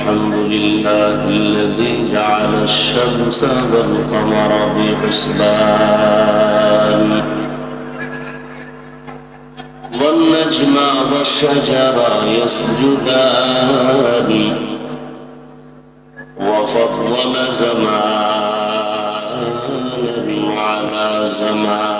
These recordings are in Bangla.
الحمد لله الذي جعل الشمس والقمر بحسبان. والنجم والشجر يسجدان. وفضل زمان على زمان.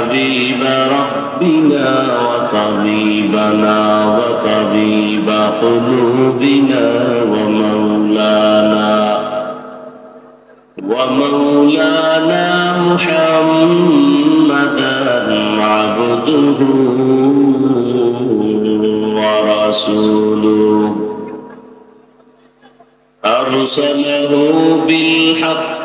وحبيب ربنا وطبيبنا وطبيب قلوبنا ومولانا ومولانا محمدا عبده ورسوله. أرسله بالحق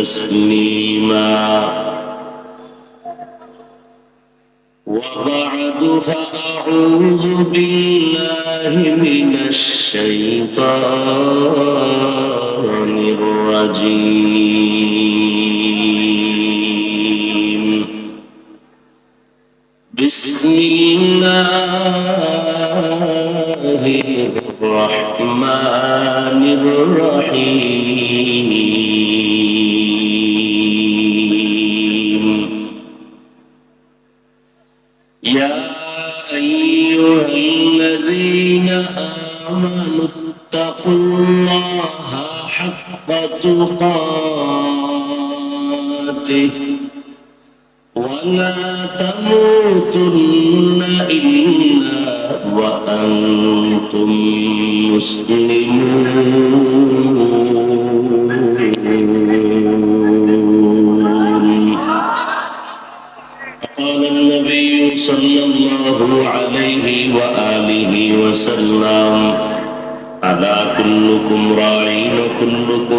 تسليما وبعد فأعوذ بالله من الشيطان الرجيم. ولا تموتن إلا وأنتم مسلمون قال النبي صلى الله عليه وآله وسلم ألا كلكم راع وكلكم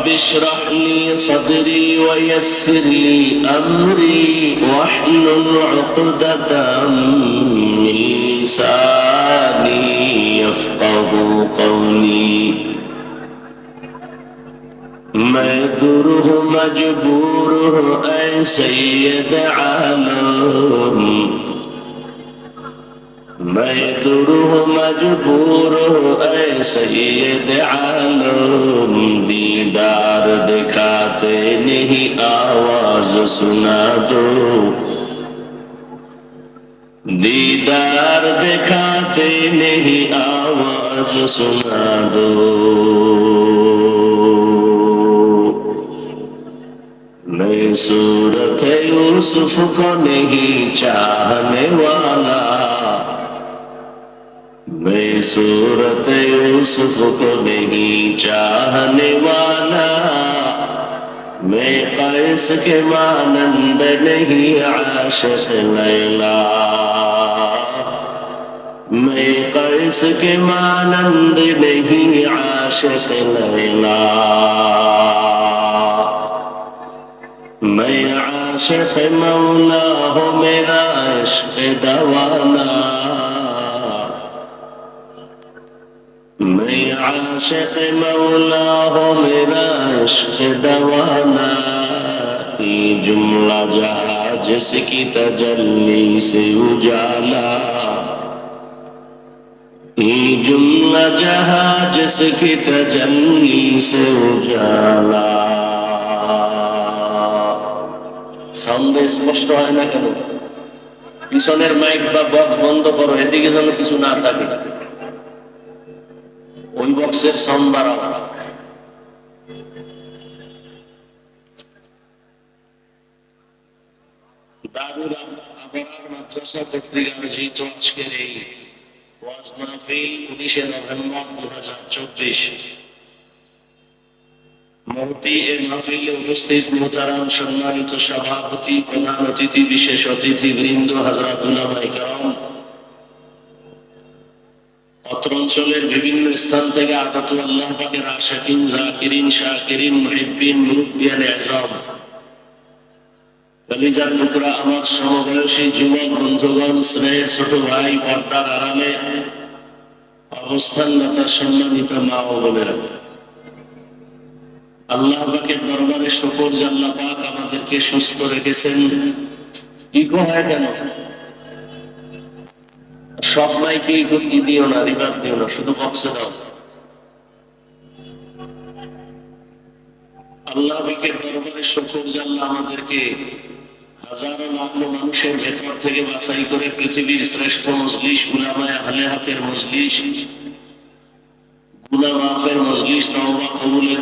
رب اشرح لي صدري ويسر لي أمري واحلل عقدة من لساني يفقه قولي. میں مجبوره اي مجبور عالم. मैं दूर मजबूर ऐसे आलम दीदार दिखाते नहीं, आवाज़ सुना दो। दीदार दिखाते नहीं, आवाज़ सुना दो। मैं सूरत यूसुफ को नहीं चाहने वाला मैं सूरत यूसुफ को नहीं चाहने वाला मैं कैस के मानंद नहीं आशिक लैला मैं कैस के मानंद नहीं आशिक लैला मैं आशिक मौला हूँ मेरा इश्क दवाना عاشق مولا میرا عشق دوانا ای جملہ جہاں جس کی تجلی سے اجالا ای جملہ جہاں جس کی تجلی سے اجالا সাউন্ডে স্পষ্ট হয় না কেন পিছনের মাইক বা বক্স বন্ধ করো এদিকে যেন কিছু না থাকে বক্সের সাউন্ড সম্মানিত সভাপতি প্রধান অতিথি বিশেষ অতিথি বৃন্দ হাজরাতুল্লাহ কারণ অত্র অঞ্চলের বিভিন্ন স্থান থেকে আগত আল্লাহ পাকের আশাকিন, জাকিরিন, শাকিরিন মুরব্বিয়ান আজম কলিজার টুকরা আমার সমবয়সী যুবক, বন্ধুগণ, স্নেহের ছোট ভাই, পর্দার আড়ালে সম্মানিত মা ও বোনেরা। আল্লাহ পাকের দরবারে শকর জাল্লা পাক আমাদেরকে সুস্থ রেখেছেন। কি হয় কেন? সব মাইকে দিও না রিভার দিও না, শুধু বক্সে দাও। আল্লাহ পাকের দরবারে শকর আমাদেরকে হাজারো মানুষের ভেতর থেকে বাছাই করে পৃথিবীর শ্রেষ্ঠ মজলিস, উলামায় আহলে হকের মজলিস, গুনাহ মাফের মজলিস, তওবা কবুলের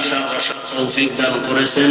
আসা বসার তৌফিক দান করেছেন।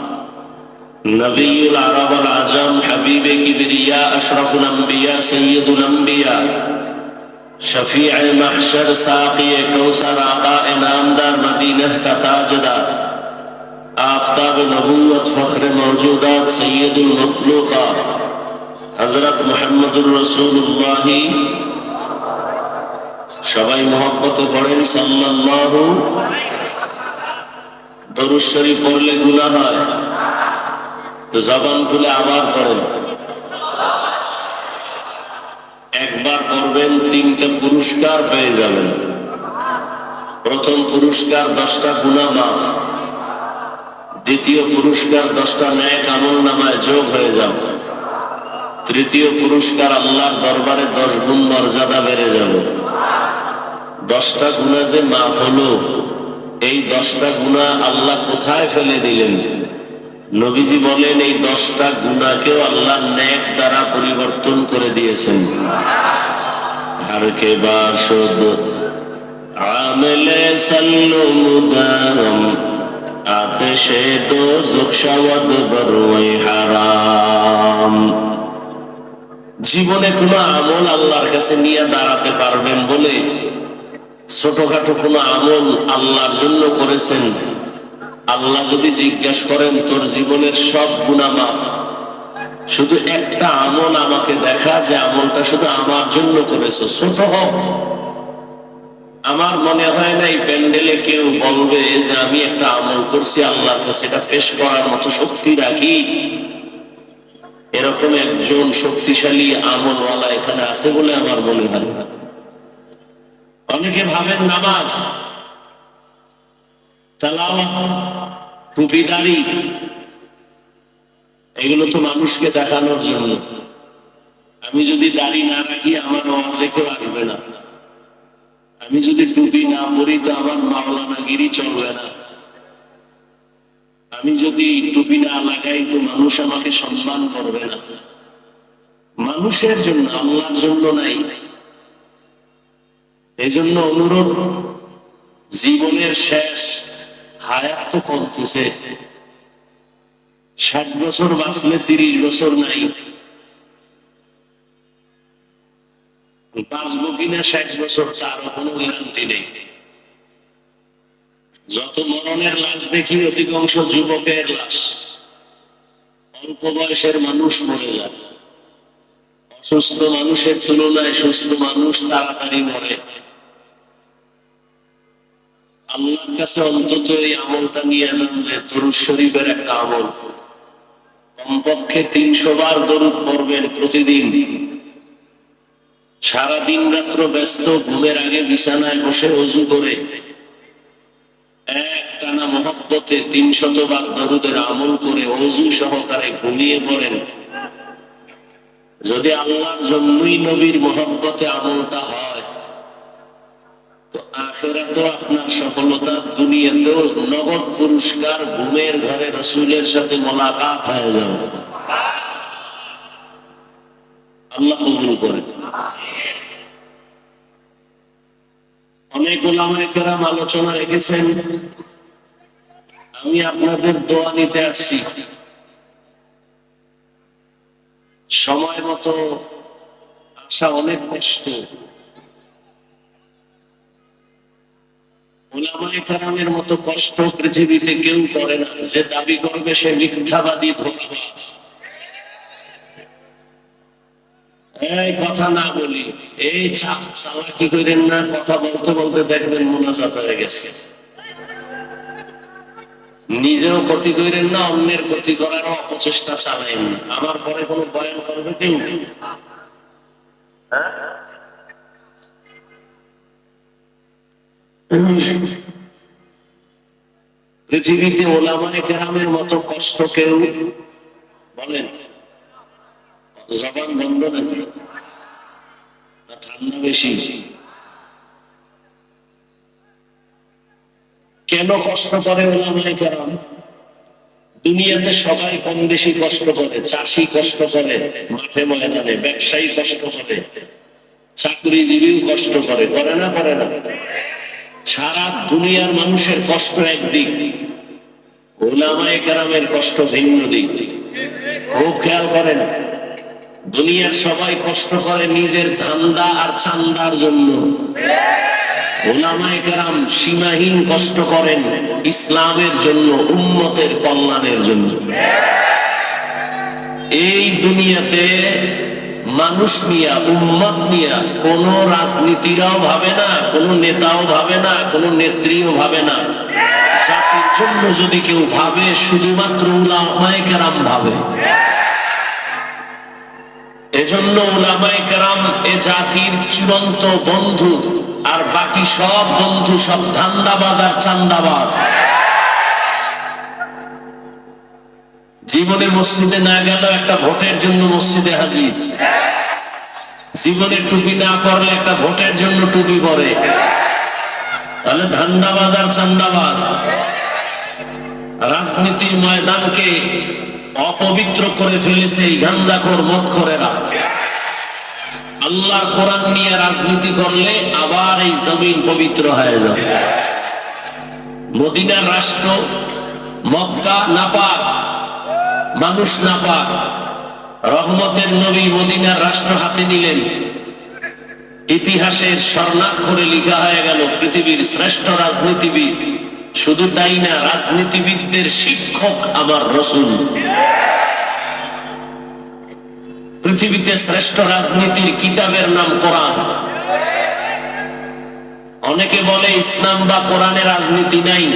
نبی العرب العجم حبیب کبریا اشرف الانبیاء سید الانبیاء شفیع محشر ساقی کوثر آقا انعامدار مدینہ کا تاجدار آفتاب نبوت فخر موجودات سید المخلوقات হজরত মোহাম্মদুর রসুল্লাহ সবাই মহব্বত করেন সাল্লাল্লাহু দরুদ শরীফ পড়লে গুনাহ হয় তো জবান খুলে আবার পড়েন। একবার পড়বেন, তিনটে পুরস্কার পেয়ে যাবেন। প্রথম পুরস্কার দশটা গুনাহ মাফ। দ্বিতীয় পুরস্কার দশটা ন্যায় আমল নামায় যোগ হয়ে যাবে। তৃতীয় পুরস্কার আল্লাহর দরবারে দশ গুণ মর্যাদা বেড়ে যাবে। দশটা গুণা যে মাফ হলো, এই দশটা গুণা আল্লাহ কোথায় ফেলে দিলেন? নবীজি বলেন, এই দশটা গুণাকেও আল্লাহ ন্যাক দ্বারা পরিবর্তন করে দিয়েছেন। আর কে হারাম। জীবনে কোনো আমল আল্লাহর কাছে নিয়ে দাঁড়াতে পারবেন বলে ছোটখাটো কোনো আমল আল্লাহর জন্য করেছেন আল্লাহ যদি জিজ্ঞাসা করেন, তোর জীবনের সব গুণা মাফ? শুধু একটা আমল আমাকে দেখা যে আমলটা শুধু আমার জন্য করেছ, ছোট হোক। আমার মনে হয় না এই প্যান্ডেলে কেউ বলবে যে আমি একটা আমল করছি, আল্লাহর কাছে এটা পেশ করার মতো শক্তি রাখি। এরকম একজন শক্তিশালী আমলওয়ালা এখানে আছে বলে আমার মনে হয় অনেকে ভাবেন নামাজ টুপিদারি এগুলো তো মানুষকে দেখানোর জন্য। আমি যদি দাড়ি না রাখি, আমার আওয়াজে কেউ আসবে না। আমি যদি টুপি না পরি, তো আমার মাওলানাগিরি চলবে না। আমি যদি টুপি না লাগাই, তো মানুষ আমাকে সম্মান করবে না। মানুষের জন্য, আল্লাহর জন্য নাই। এজন্য অনুরোধ, জীবনের শেষ হায়াত তো কমতেছে। ষাট বছর বাঁচলে তিরিশ বছর নাই। বাঁচবো কিনা ষাট বছর তারও কোনো গ্যারান্টি নেই। যত মরণের লাশ দেখি, অধিকাংশ যুবকের লাশ। অল্প বয়সের মানুষ মরে যায়। অসুস্থ মানুষের তুলনায় সুস্থ মানুষ তাড়াতাড়ি মরে। আল্লাহর কাছে অন্তত এই আমলটা নিয়ে যান যে দরুদ শরীফের একটা আমল। কমপক্ষে তিনশো বার দরুদ পড়বেন প্রতিদিন। সারা দিন রাত্র ব্যস্ত, ঘুমের আগে বিছানায় বসে করে। এক টানা মহব্বতে তিন শতবার দরুদের আমল করে অজু সহকারে ঘুমিয়ে পড়েন। যদি আল্লাহর জন্যই নবীর মহব্বতে আমলটা হয়, তো আখেরাতেও আপনার সফলতা দুনিয়াতেও নগদ পুরস্কার ঘুমের ঘরে রসুলের সাথে মোলাকাত হয়ে যাবে। আল্লাহ কবুল করে। অনেক ওলামায়ে আলোচনা রেখেছেন। আমি আপনাদের দোয়া নিতে আসছি। সময় মতো আসা অনেক কষ্ট। কেরামের মতো কষ্ট পৃথিবীতে কেউ করে না। যে দাবি করবে সে মিথ্যাবাদী এই কথা না বলি, এই চালাকি করেন না, কথা বলতে বলতে দেখবেন মোনাজাত হয়ে গেছে। নিজেও ক্ষতি করেন না, অন্যের ক্ষতি করার অপচেষ্টা চালাইন। আমার পরে কোনো বয়ান করবে কেউ? নেই পৃথিবীতে ওলামায় কেরামের মতো কষ্ট কেউ বলেন? জবান বন্ধ নাকি? ঠান্ডা বেশি। কেন কষ্ট করে ওলামায়ে কেরাম? দুনিয়াতে সবাই কম বেশি কষ্ট করে, চাষি কষ্ট করে, মাঠে ময়দানে ব্যবসায়ী কষ্ট করে, চাকরিজীবীও কষ্ট করে করে না করে না? সারা দুনিয়ার মানুষের কষ্ট একদিক ওলামায়ে কেরামের কষ্ট ভিন্ন দিক। খুব খেয়াল করেন, দুনিয়ার সবাই কষ্ট করে নিজের ধান্দা আর চান্দার জন্য। ওলামায়ে কেরাম সীমাহীন কষ্ট করেন ইসলামের জন্য, উম্মতের কল্যাণের জন্য। এই দুনিয়াতে মানুষ নিয়া, উম্মত নিয়া, কোন রাজনীতিরাও ভাবে না, কোন নেতাও ভাবে না, কোন নেত্রীও ভাবে না। জাতির জন্য যদি কেউ ভাবে, শুধুমাত্র উলামায়ে কেরাম ভাবে। এজন্য উলামায়ে কেরাম এ জাতির চূড়ান্ত বন্ধু, আর বাকি সব বন্ধু সব ধান্দাবাজ আর চান্দাবাজ। জীবনে মসজিদে না গেল একটা ভোটের জন্য মসজিদে হাজির। জীবনে টুপি না পরলে একটা ভোটের জন্য টুপি পরে। তাহলে ধান্দাবাজ আর চান্দাবাজ। রাজনীতির ময়দানকে অপবিত্র করে ফেলেছে এই গাঞ্জাখোর মত করে না আল্লাহর কোরআন নিয়ে রাজনীতি করলে আবার এই জমিন পবিত্র হয়ে যাবে। মদিনার রাষ্ট্র মক্কা নাপাক মানুষ নাপাক রহমতের নবী মদিনার রাষ্ট্র হাতে নিলেন। ইতিহাসের স্বর্ণাক্ষরে লিখা হয়ে গেল, পৃথিবীর শ্রেষ্ঠ রাজনীতিবিদ। শুধু তাই না, রাজনীতিবিদদের শিক্ষক আমার রসুল। পৃথিবীতে শ্রেষ্ঠ রাজনীতির কিতাবের নাম কোরআন। অনেকে বলে, ইসলাম বা কোরআনে রাজনীতি নাই।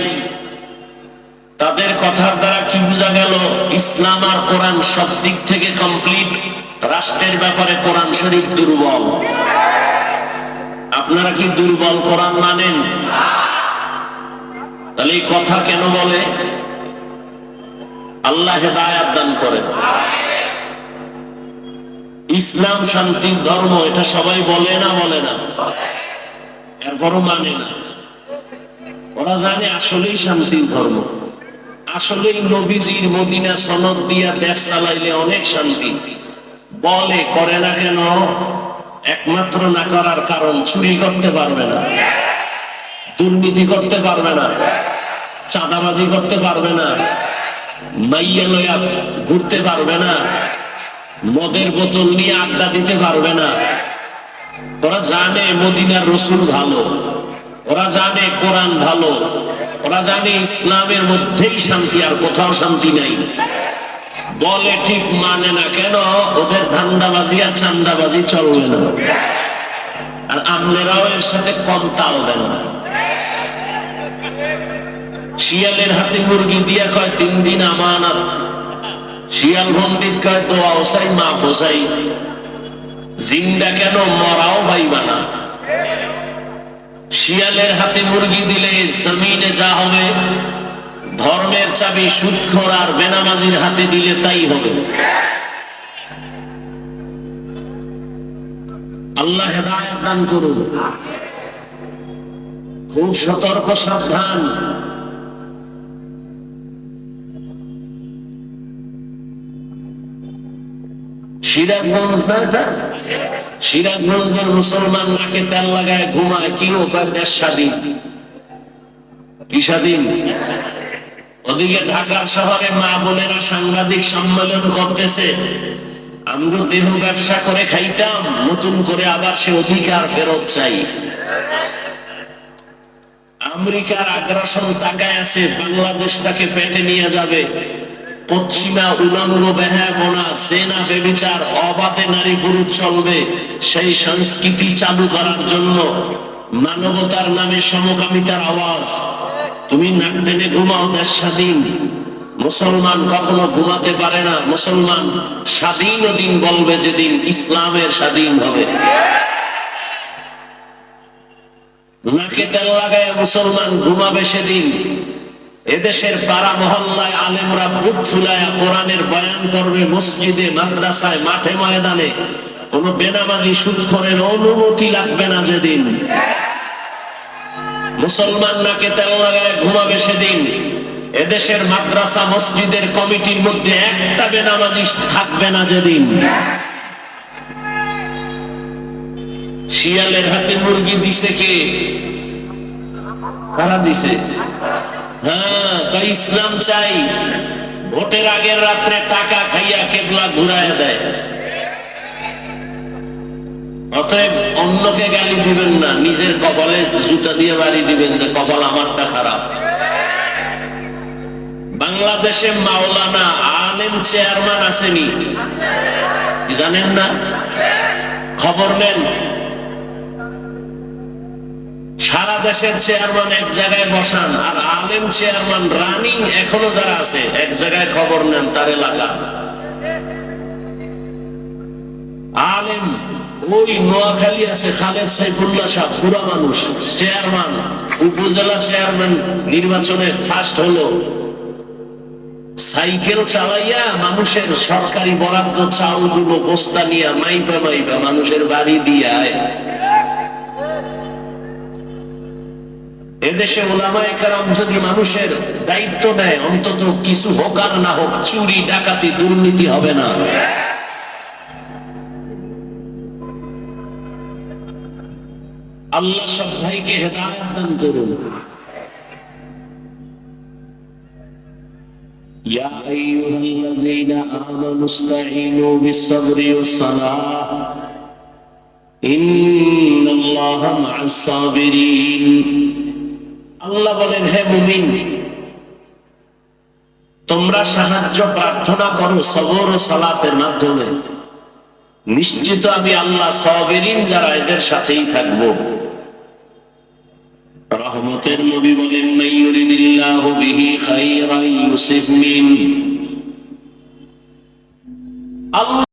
তাদের কথার দ্বারা কি বোঝা গেল? ইসলাম আর কোরআন সব দিক থেকে কমপ্লিট রাষ্ট্রের ব্যাপারে কোরআন শরীফ দুর্বল। আপনারা কি দুর্বল কোরআন মানেন? তাহলে এই কথা কেন বলে? আল্লাহ হেদায়াত দান করে ইসলাম শান্তির ধর্ম, এটা সবাই বলে না বলে না। এরপরও মানে না। ওরা জানে আসলেই শান্তির ধর্ম। আসলেই নবীজির মদিনা সনদ দিয়া দেশ চালাইলে অনেক শান্তি। বলে, করে না কেন? একমাত্র না করার কারণ, চুরি করতে পারবে না। দুর্নীতি করতে পারবে না। চাঁদাবাজি করতে পারবে না। মাইয়া লয়া ঘুরতে পারবে না। মদের বোতল নিয়ে আড্ডা দিতে পারবে না। ওরা জানে মদিনার রসুল ভালো। ওরা জানে কোরআন ভালো, ওরা জানে ইসলামের মধ্যেই শান্তি আর কোথাও শান্তি নাই। বলে ঠিক মানে না কেন, ওদের ধান্দাবাজি আর চান্দাবাজি চলবে না। আর আপনারাও এর সাথে কম তাল দেন শিয়ালের হাতে মুরগি দিয়া কয়, তিন দিন আমানত। শিয়াল পণ্ডিত কয়, তো আওসাই মা ফোসাই জিন্দা কেন, মরাও ভাইবা না। শিয়ালের হাতে মুরগি দিলে জমিনে যা হবে, ধর্মের চাবি সুৎখর আর বেনামাজির হাতে দিলে তাই হবে। আল্লাহ দান করুন। খুব সতর্ক, সাবধান। সিরাজগঞ্জ না এটা সিরাজগঞ্জের মুসলমান নাকে তেল লাগায় ঘুমায়, কি ও কয়, দেশ স্বাধীন। কি ওদিকে ঢাকার শহরে মা বোনেরা সাংবাদিক সম্মেলন করতেছে। আমরা দেহ ব্যবসা করে খাইতাম, নতুন করে আবার সে অধিকার ফেরত চাই। আমেরিকার আগ্রাসন তাকায় আছে, বাংলাদেশটাকে পেটে নিয়ে যাবে। পশ্চিমা উলঙ্গ বেহাবনা সেনা বেবিচার অবাধে নারী পুরুষ চলবে। সেই সংস্কৃতি চালু করার জন্য মানবতার নামে সমকামিতার আওয়াজ। তুমি নাক টেনে ঘুমাও দেশ স্বাধীন। মুসলমান কখনো ঘুমাতে পারে না। মুসলমান স্বাধীন দিন বলবে যেদিন ইসলামের স্বাধীন হবে। নাকে তেল লাগায় মুসলমান ঘুমাবে সেদিন। এদেশের পাড়া মহল্লায় আলেমরা বুক ফুলায় কোরআনের বয়ান করবে, মসজিদে, মাদ্রাসায়, মাঠে ময়দানে। কোন বেনামাজি সুৎখরের অনুমতি লাগবে না যেদিন। মুসলমান নাকে তেল লাগায় ঘুমাবে সেদিন। এদেশের মাদ্রাসা, মসজিদের কমিটির মধ্যে একটা বেনামাজি থাকবে না যেদিন। শিয়ালের হাতে মুরগি দিছে কে? কারা দিছে? হ্যাঁ তাই ইসলাম চাই। ভোটের আগের রাত্রে টাকা খাইয়া কেবলা ঘুরায় দেয়। অতএব অন্যকে গালি দিবেন না, নিজের কপালে জুতা দিয়ে বাড়ি দিবেন যে কপাল আমারটা খারাপ। বাংলাদেশে মাওলানা, আলেম চেয়ারম্যান আসেনি। জানেন না? খবর নেন। সারা দেশের চেয়ারম্যান এক জায়গায় বসান, আর আলেম চেয়ারম্যান রানিং এখনও যারা আছে, এক জায়গায় খবর নেন তার এলাকা। আলেম, ওই নোয়াখালী আছে, খালেদ সাইফুল্লাহ সাহ পুরা মানুষ চেয়ারম্যান উপজেলা চেয়ারম্যান নির্বাচনে ফার্স্ট হলো। সাইকেল চালাইয়া মানুষের সরকারি বরাদ্দ চাউলগুলো বস্তা নিয়ে, মাইপা মাইপা মানুষের বাড়ি দিয়ে এদেশে ওলামায়ে কারাম যদি মানুষের দায়িত্ব নেয় অন্তত কিছু হোক আর না হোক চুরি ডাকাতি দুর্নীতি হবে না আল্লাহ সব ভাইকে হেদায়ত দান করুন يا أيها الذين آمنوا استعينوا بالصبر والصلاة إن الله مع الصابرين আল্লাহ বলেন, হে মুমিন, তোমরা সাহায্য, প্রার্থনা করো সবর ও সালাতের মাধ্যমে। নিশ্চিত আমি আল্লাহ সবেরিন যারা এদের সাথেই থাকব। রহমতের নবী বলেন মাইয়ুরিদিল্লাহু বিহি খাইরান ইউসিফ মিন। আল্লাহ